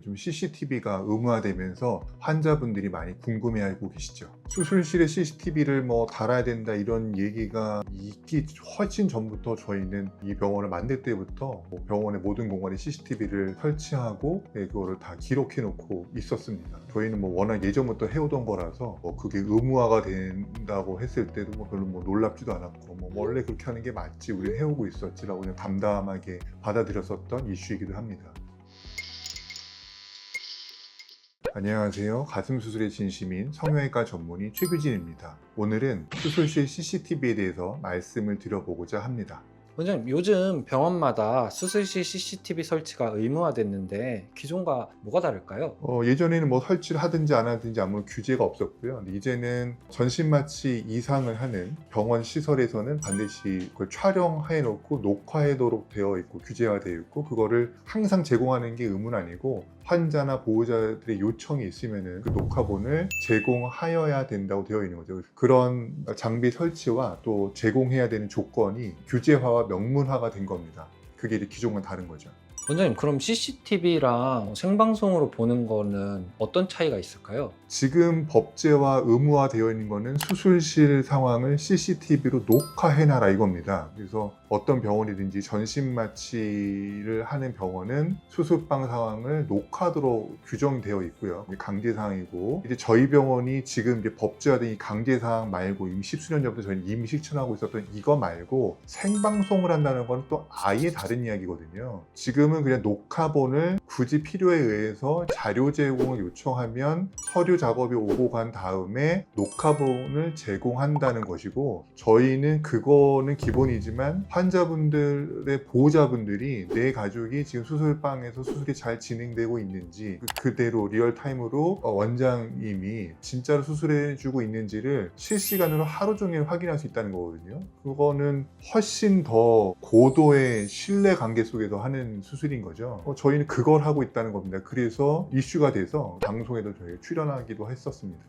요즘 CCTV가 의무화되면서 환자분들이 많이 궁금해하고 계시죠. 수술실에 CCTV를 뭐 달아야 된다 이런 얘기가 있기 훨씬 전부터 저희는 이 병원을 만들 때부터 뭐 병원의 모든 공간에 CCTV를 설치하고 네, 그거를 다 기록해 놓고 있었습니다. 저희는 뭐 워낙 예전부터 해오던 거라서 뭐 그게 의무화가 된다고 했을 때도 뭐 별로 뭐 놀랍지도 않았고 뭐 원래 그렇게 하는 게 맞지 우리 해오고 있었지라고 그냥 담담하게 받아들였었던 이슈이기도 합니다. 안녕하세요. 가슴 수술의 진심인 성형외과 전문의 최규진입니다. 오늘은 수술실 CCTV에 대해서 말씀을 드려보고자 합니다. 원장님 요즘 병원마다 수술실 CCTV 설치가 의무화됐는데 기존과 뭐가 다를까요? 어, 예전에는 뭐 설치를 하든지 안 하든지 아무 규제가 없었고요. 이제는 전신 마취 이상을 하는 병원 시설에서는 반드시 그걸 촬영해 놓고 녹화하도록 되어 있고 규제화되어 있고 그거를 항상 제공하는 게 의무는 아니고 환자나 보호자들의 요청이 있으면은 그 녹화본을 제공하여야 된다고 되어 있는 거죠. 그런 장비 설치와 또 제공해야 되는 조건이 규제화와 명문화가 된 겁니다. 그게 기존과 다른 거죠. 원장님 그럼 CCTV랑 생방송으로 보는 거는 어떤 차이가 있을까요? 지금 법제화 의무화되어 있는 거는 수술실 상황을 CCTV로 녹화해놔라 이겁니다. 그래서 어떤 병원이든지 전신 마취를 하는 병원은 수술방 상황을 녹화하도록 규정되어 있고요. 이게 강제 사항이고 이제 저희 병원이 지금 이제 법제화된 이 강제 사항 말고 이미 십수년 전부터 저희는 이미 실천하고 있었던 이거 말고 생방송을 한다는 건 또 아예 다른 이야기거든요. 지금 은 그냥 녹화본을 굳이 필요에 의해서 자료 제공을 요청하면 서류 작업이 오고 간 다음에 녹화본을 제공한다는 것이고 저희는 그거는 기본이지만 환자분들의 보호자분들이 내 가족이 지금 수술방에서 수술이 잘 진행되고 있는지 그- 그대로 리얼타임으로 어, 원장님이 진짜로 수술해주고 있는지를 실시간으로 하루 종일 확인할 수 있다는 거거든요. 그거는 훨씬 더 고도의 신뢰 관계 속에서 하는 수술 인 거죠. 어, 저희는 그걸 하고 있다는 겁니다. 그래서 이슈가 돼서 방송에도 저희 출연하기도 했었습니다.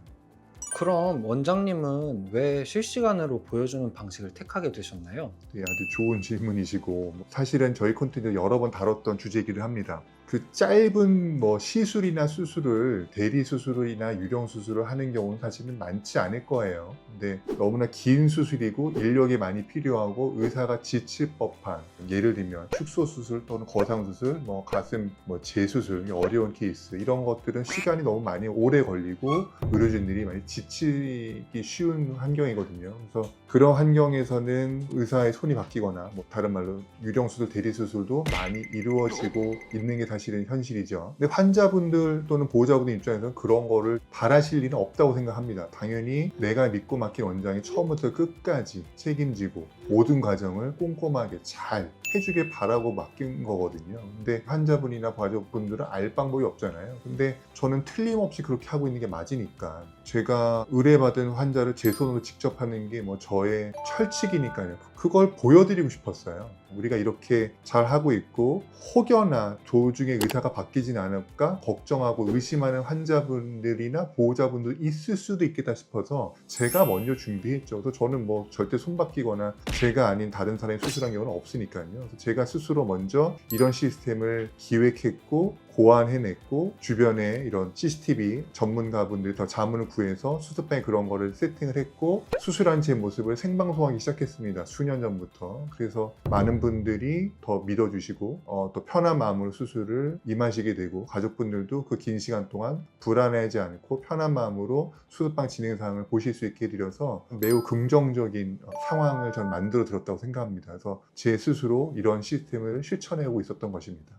그럼 원장님은 왜 실시간으로 보여주는 방식을 택하게 되셨나요? 네, 아주 좋은 질문이시고 뭐 사실은 저희 콘텐츠 여러 번 다뤘던 주제이기도 합니다. 그 짧은 뭐 시술이나 수술을 대리 수술이나 유령 수술을 하는 경우는 사실은 많지 않을 거예요. 근데 너무나 긴 수술이고 인력이 많이 필요하고 의사가 지칠 법한 예를 들면 축소 수술 또는 거상 수술, 뭐 가슴 뭐 재수술 어려운 케이스 이런 것들은 시간이 너무 많이 오래 걸리고 의료진들이 많이 지치기 쉬운 환경이거든요. 그래서 그런 환경에서는 의사의 손이 바뀌거나 뭐 다른 말로 유령 수술, 대리 수술도 많이 이루어지고 있는 게 사실 은 현실이죠. 근데 환자분들 또는 보호자분들 입장에서는 그런 거를 바라실 일은 없다고 생각합니다. 당연히 내가 믿고 맡긴 원장이 처음부터 끝까지 책임지고 모든 과정을 꼼꼼하게 잘 해주길 바라고 맡긴 거거든요. 근데 환자분이나 보호자분들은 알 방법이 없잖아요. 근데 저는 틀림없이 그렇게 하고 있는 게 맞으니까 제가 의뢰받은 환자를 제 손으로 직접 하는 게 뭐 저의 철칙이니까요. 그걸 보여드리고 싶었어요. 우리가 이렇게 잘 하고 있고 혹여나 도중에 의사가 바뀌진 않을까 걱정하고 의심하는 환자분들이나 보호자분들 있을 수도 있겠다 싶어서 제가 먼저 준비했죠. 그래서 저는 뭐 절대 손 바뀌거나 제가 아닌 다른 사람이 수술한 경우는 없으니까요. 제가 스스로 먼저 이런 시스템을 기획했고 고안해냈고 주변에 이런 CCTV 전문가분들 더 자문을 구해서 수술방에 그런 거를 세팅을 했고 수술한 제 모습을 생방송하기 시작했습니다. 수년 전부터. 그래서 많은 분들이 더 믿어주시고 어, 또 편한 마음으로 수술을 임하시게 되고 가족분들도 그 긴 시간 동안 불안해하지 않고 편한 마음으로 수술방 진행 사항을 보실 수 있게 드려서 매우 긍정적인 어, 상황을 전 만들어 드렸다고 생각합니다. 그래서 제 스스로 이런 시스템을 실천해오고 있었던 것입니다.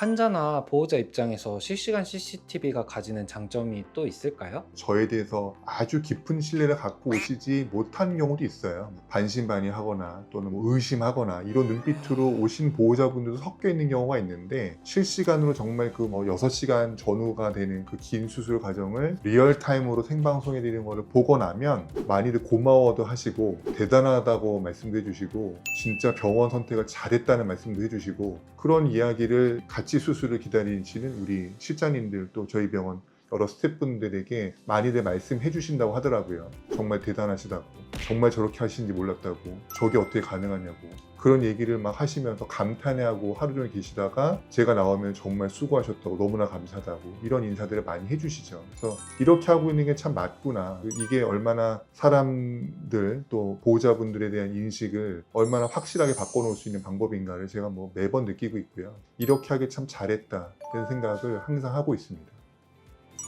환자나 보호자 입장에서 실시간 CCTV가 가지는 장점이 또 있을까요? 저에 대해서 아주 깊은 신뢰를 갖고 오시지 못한 경우도 있어요. 반신반의하거나 또는 뭐 의심하거나 이런 눈빛으로 오신 보호자분들도 섞여 있는 경우가 있는데 실시간으로 정말 그 뭐 6시간 전후가 되는 그 긴 수술 과정을 리얼타임으로 생방송해 드리는 거를 보고 나면 많이들 고마워도 하시고 대단하다고 말씀도 해주시고 진짜 병원 선택을 잘했다는 말씀도 해주시고 그런 이야기를 같이 수술을 기다리시는 우리 실장님들 또 저희 병원 여러 스태프분들에게 많이들 말씀해 주신다고 하더라고요. 정말 대단하시다고. 정말 저렇게 하시는지 몰랐다고. 저게 어떻게 가능하냐고. 그런 얘기를 막 하시면서 감탄하고 하루 종일 계시다가 제가 나오면 정말 수고하셨다고 너무나 감사하다고 이런 인사들을 많이 해주시죠. 그래서 이렇게 하고 있는 게 참 맞구나. 이게 얼마나 사람들 또 보호자분들에 대한 인식을 얼마나 확실하게 바꿔놓을 수 있는 방법인가를 제가 뭐 매번 느끼고 있고요. 이렇게 하기 참 잘했다 이런 생각을 항상 하고 있습니다.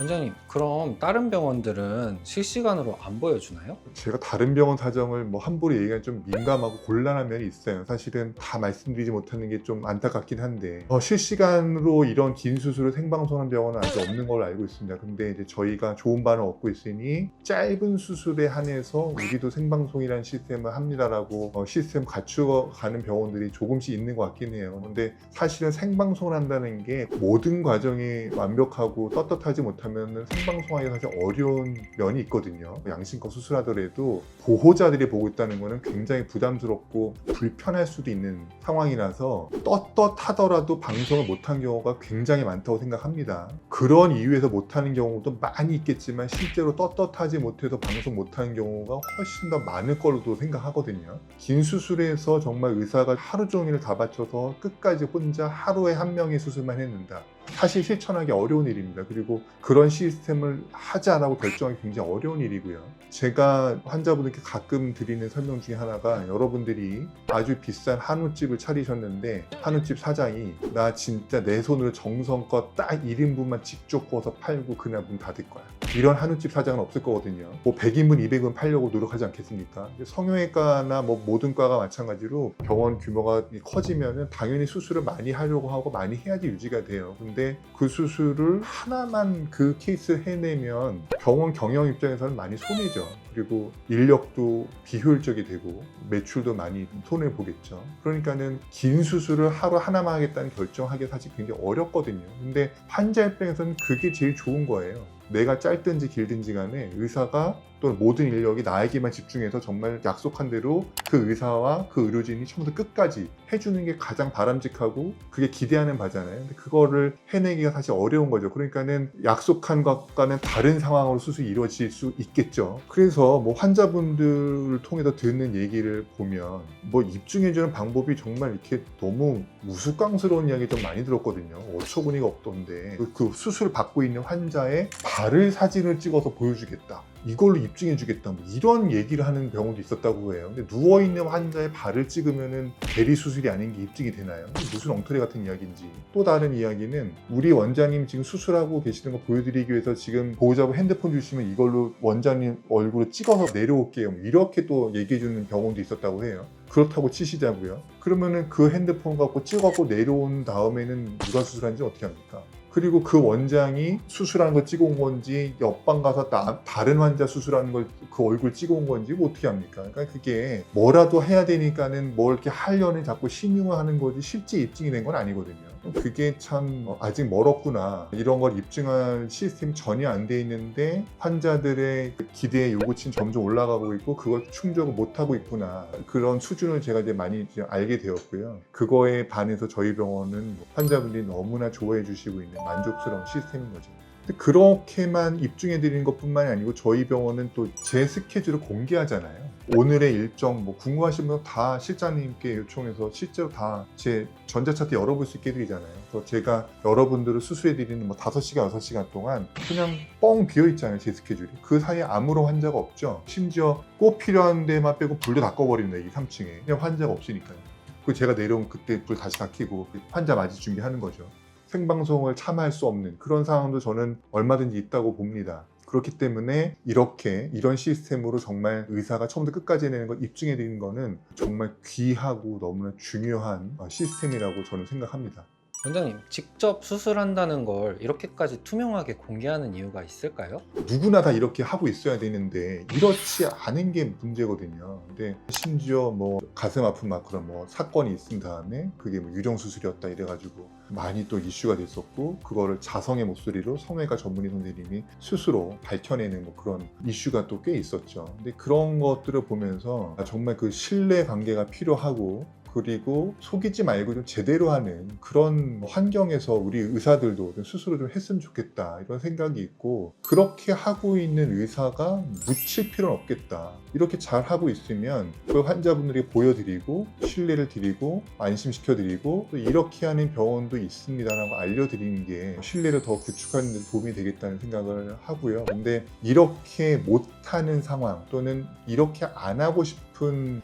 원장님, 그럼 다른 병원들은 실시간으로 안 보여주나요? 제가 다른 병원 사정을 뭐 함부로 얘기하기 좀 민감하고 곤란한 면이 있어요. 사실은 다 말씀드리지 못하는 게 좀 안타깝긴 한데 어, 실시간으로 이런 긴 수술을 생방송한 병원은 아직 없는 걸로 알고 있습니다. 근데 이제 저희가 좋은 반을 얻고 있으니 짧은 수술에 한해서 우리도 생방송이라는 시스템을 합니다라고 어, 시스템 갖추어 가는 병원들이 조금씩 있는 것 같긴 해요. 근데 사실은 생방송을 한다는 게 모든 과정이 완벽하고 떳떳하지 못 하면 생방송하기 사실 어려운 면이 있거든요. 양심껏 수술하더라도 보호자들이 보고 있다는 거는 굉장히 부담스럽고 불편할 수도 있는 상황이라서 떳떳하더라도 방송을 못한 경우가 굉장히 많다고 생각합니다. 그런 이유에서 못하는 경우도 많이 있겠지만 실제로 떳떳하지 못해서 방송 못하는 경우가 훨씬 더 많을 거로도 생각하거든요. 긴 수술에서 정말 의사가 하루 종일 다 바쳐서 끝까지 혼자 하루에 한 명의 수술만 했는다. 사실 실천하기 어려운 일입니다. 그리고 그런 시스템을 하자라고 결정하기 굉장히 어려운 일이고요. 제가 환자분들께 가끔 드리는 설명 중에 하나가 여러분들이 아주 비싼 한우집을 차리셨는데 한우집 사장이 나 진짜 내 손으로 정성껏 딱 1인분만 직접 구워서 팔고 그날 문 닫을 거야. 이런 한우집 사장은 없을 거거든요. 뭐 100인분, 200인 팔려고 노력하지 않겠습니까? 성형외과나 뭐 모든 과가 마찬가지로 병원 규모가 커지면은 당연히 수술을 많이 하려고 하고 많이 해야지 유지가 돼요. 근데 그 수술을 하나만 그 케이스 해내면 병원 경영 입장에서는 많이 손해죠. 그리고 인력도 비효율적이 되고 매출도 많이 손해 보겠죠. 그러니까는 긴 수술을 하루 하나만 하겠다는 결정하기 사실 굉장히 어렵거든요. 근데 환자 입장에서는 그게 제일 좋은 거예요. 내가 짧든지 길든지 간에 의사가 또는 모든 인력이 나에게만 집중해서 정말 약속한 대로 그 의사와 그 의료진이 처음부터 끝까지 해주는 게 가장 바람직하고 그게 기대하는 바잖아요. 근데 그거를 해내기가 사실 어려운 거죠. 그러니까는 약속한 것과는 다른 상황으로 수술이 이루어질 수 있겠죠. 그래서 뭐 환자분들을 통해서 듣는 얘기를 보면 뭐 입증해주는 방법이 정말 이렇게 너무 우스꽝스러운 이야기 좀 많이 들었거든요. 어처구니가 없던데 그, 그 수술 받고 있는 환자의 발을 사진을 찍어서 보여주겠다. 이걸로 입증해 주겠다. 뭐 이런 얘기를 하는 병원도 있었다고 해요. 근데 누워있는 환자의 발을 찍으면은 대리 수술이 아닌 게 입증이 되나요? 무슨 엉터리 같은 이야기인지. 또 다른 이야기는 우리 원장님 지금 수술하고 계시는 거 보여드리기 위해서 지금 보호자분 핸드폰 주시면 이걸로 원장님 얼굴을 찍어서 내려올게요. 뭐 이렇게 또 얘기해 주는 병원도 있었다고 해요. 그렇다고 치시자고요. 그러면은 그 핸드폰 갖고 찍어갖고 내려온 다음에는 누가 수술한지 어떻게 합니까? 그리고 그 원장이 수술하는 거 찍어온 건지 옆방 가서 나- 다른 환자 수술하는 걸그 얼굴 찍어온 건지 뭐 어떻게 합니까? 그러니까 그게 뭐라도 해야 되니까는 뭘 이렇게 하려는 자꾸 신용을 하는 거지 실제 입증이 된 건 아니거든요. 그게 참 어, 아직 멀었구나. 이런 걸 입증할 시스템이 전혀 안 돼 있는데 환자들의 그 기대의 요구치는 점점 올라가고 있고 그걸 충족을 못 하고 있구나. 그런 수준을 제가 이제 많이 알게 되었고요. 그거에 반해서 저희 병원은 뭐 환자분들이 너무나 좋아해 주시고 있는 만족스러운 시스템인 거죠. 근데 그렇게만 입증해 드리는 것뿐만이 아니고 저희 병원은 또 제 스케줄을 공개하잖아요. 오늘의 일정 뭐 궁금하신 분 다 실장님께 요청해서 실제로 다 제 전자차트 열어볼 수 있게 해드리잖아요. 그래서 제가 여러분들을 수술해 드리는 뭐 5시간, 6시간 동안 그냥 뻥 비어 있잖아요. 제 스케줄이. 그 사이에 아무런 환자가 없죠. 심지어 꼭 필요한 데만 빼고 불도 다 꺼버립니다. 이 3층에. 그냥 환자가 없으니까요. 그 제가 내려온 그때 불 다시 다 켜고 환자 맞이 준비하는 거죠. 생방송을 참여할 수 없는 그런 상황도 저는 얼마든지 있다고 봅니다. 그렇기 때문에 이렇게 이런 시스템으로 정말 의사가 처음부터 끝까지 해내는 걸 입증해 드리는 거는 정말 귀하고 너무나 중요한 어, 시스템이라고 저는 생각합니다. 원장님, 직접 수술한다는 걸 이렇게까지 투명하게 공개하는 이유가 있을까요? 누구나 다 이렇게 하고 있어야 되는데 이렇지 않은 게 문제거든요. 근데 심지어 뭐 가슴 아픈 막 그런 뭐 사건이 있은 다음에 그게 뭐 유령 수술이었다 이래가지고 많이 또 이슈가 됐었고 그거를 자성의 목소리로 성형외과 전문의 선생님이 스스로 밝혀내는 뭐 그런 이슈가 또 꽤 있었죠. 근데 그런 것들을 보면서 정말 그 신뢰 관계가 필요하고 그리고 속이지 말고 좀 제대로 하는 그런 환경에서 우리 의사들도 좀 스스로 좀 했으면 좋겠다 이런 생각이 있고 그렇게 하고 있는 의사가 묻힐 필요는 없겠다. 이렇게 잘 하고 있으면 그 환자분들이 보여드리고 신뢰를 드리고 안심시켜 드리고 또 이렇게 하는 병원도 있습니다라고 알려드리는 게 신뢰를 더 구축하는 데 도움이 되겠다는 생각을 하고요. 근데 이렇게 못하는 상황 또는 이렇게 안 하고 싶은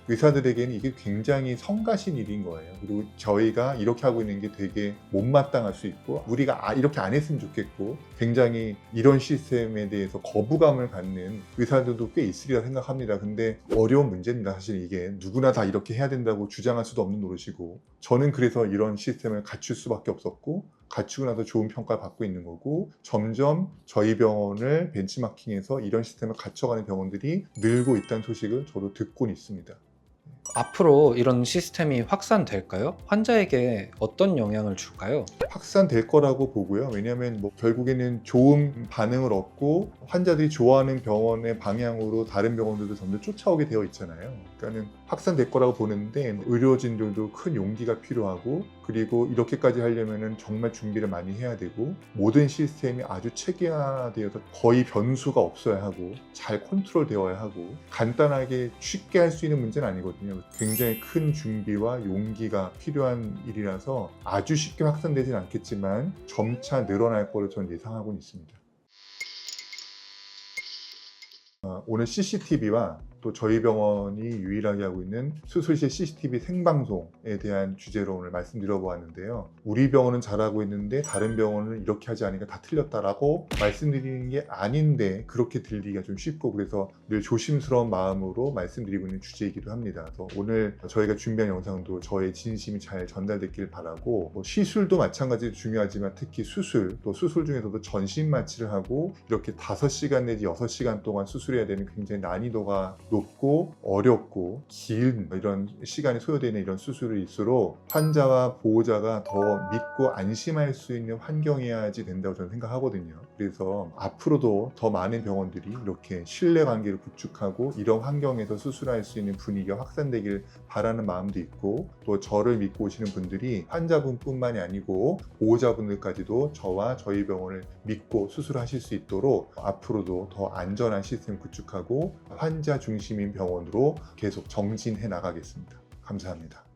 의사들에게는 이게 굉장히 성가신 일인 거예요. 그리고 저희가 이렇게 하고 있는 게 되게 못마땅할 수 있고 우리가 아, 이렇게 안 했으면 좋겠고 굉장히 이런 시스템에 대해서 거부감을 갖는 의사들도 꽤 있으리라 생각합니다. 근데 어려운 문제입니다. 사실 이게 누구나 다 이렇게 해야 된다고 주장할 수도 없는 노릇이고 저는 그래서 이런 시스템을 갖출 수밖에 없었고 갖추고 나서 좋은 평가를 받고 있는 거고 점점 저희 병원을 벤치마킹해서 이런 시스템을 갖춰가는 병원들이 늘고 있다는 소식을 저도 듣고는 있습니다. 앞으로 이런 시스템이 확산될까요? 환자에게 어떤 영향을 줄까요? 확산될 거라고 보고요. 왜냐하면 뭐 결국에는 좋은 반응을 얻고 환자들이 좋아하는 병원의 방향으로 다른 병원들도 점점 쫓아오게 되어 있잖아요. 그러니까는 확산될 거라고 보는데 의료진들도 큰 용기가 필요하고 그리고 이렇게까지 하려면은 정말 준비를 많이 해야 되고 모든 시스템이 아주 체계화되어서 거의 변수가 없어야 하고 잘 컨트롤되어야 하고 간단하게 쉽게 할 수 있는 문제는 아니거든요. 굉장히 큰 준비와 용기가 필요한 일이라서 아주 쉽게 확산되진 않겠지만 점차 늘어날 거로 저는 예상하고 있습니다. 어, 오늘 CCTV와 또 저희 병원이 유일하게 하고 있는 수술실 CCTV 생방송에 대한 주제로 오늘 말씀드려 보았는데요. 우리 병원은 잘하고 있는데 다른 병원은 이렇게 하지 않으니까 다 틀렸다라고 말씀드리는 게 아닌데 그렇게 들리기가 좀 쉽고 그래서 늘 조심스러운 마음으로 말씀드리고 있는 주제이기도 합니다. 그래서 오늘 저희가 준비한 영상도 저의 진심이 잘 전달됐길 바라고 뭐 시술도 마찬가지로 중요하지만 특히 수술 또 수술 중에서도 전신 마취를 하고 이렇게 5시간 내지 6시간 동안 수술해야 되는 굉장히 난이도가 높고 어렵고 긴 이런 시간이 소요되는 이런 수술일수록 환자와 보호자가 더 믿고 안심할 수 있는 환경이어야지 된다고 저는 생각하거든요. 그래서 앞으로도 더 많은 병원들이 이렇게 신뢰 관계를 구축하고 이런 환경에서 수술할 수 있는 분위기가 확산되길 바라는 마음도 있고 또 저를 믿고 오시는 분들이 환자분뿐만이 아니고 보호자분들까지도 저와 저희 병원을 믿고 수술하실 수 있도록 앞으로도 더 안전한 시스템 구축하고 환자 중심인 병원으로 계속 정진해 나가겠습니다. 감사합니다.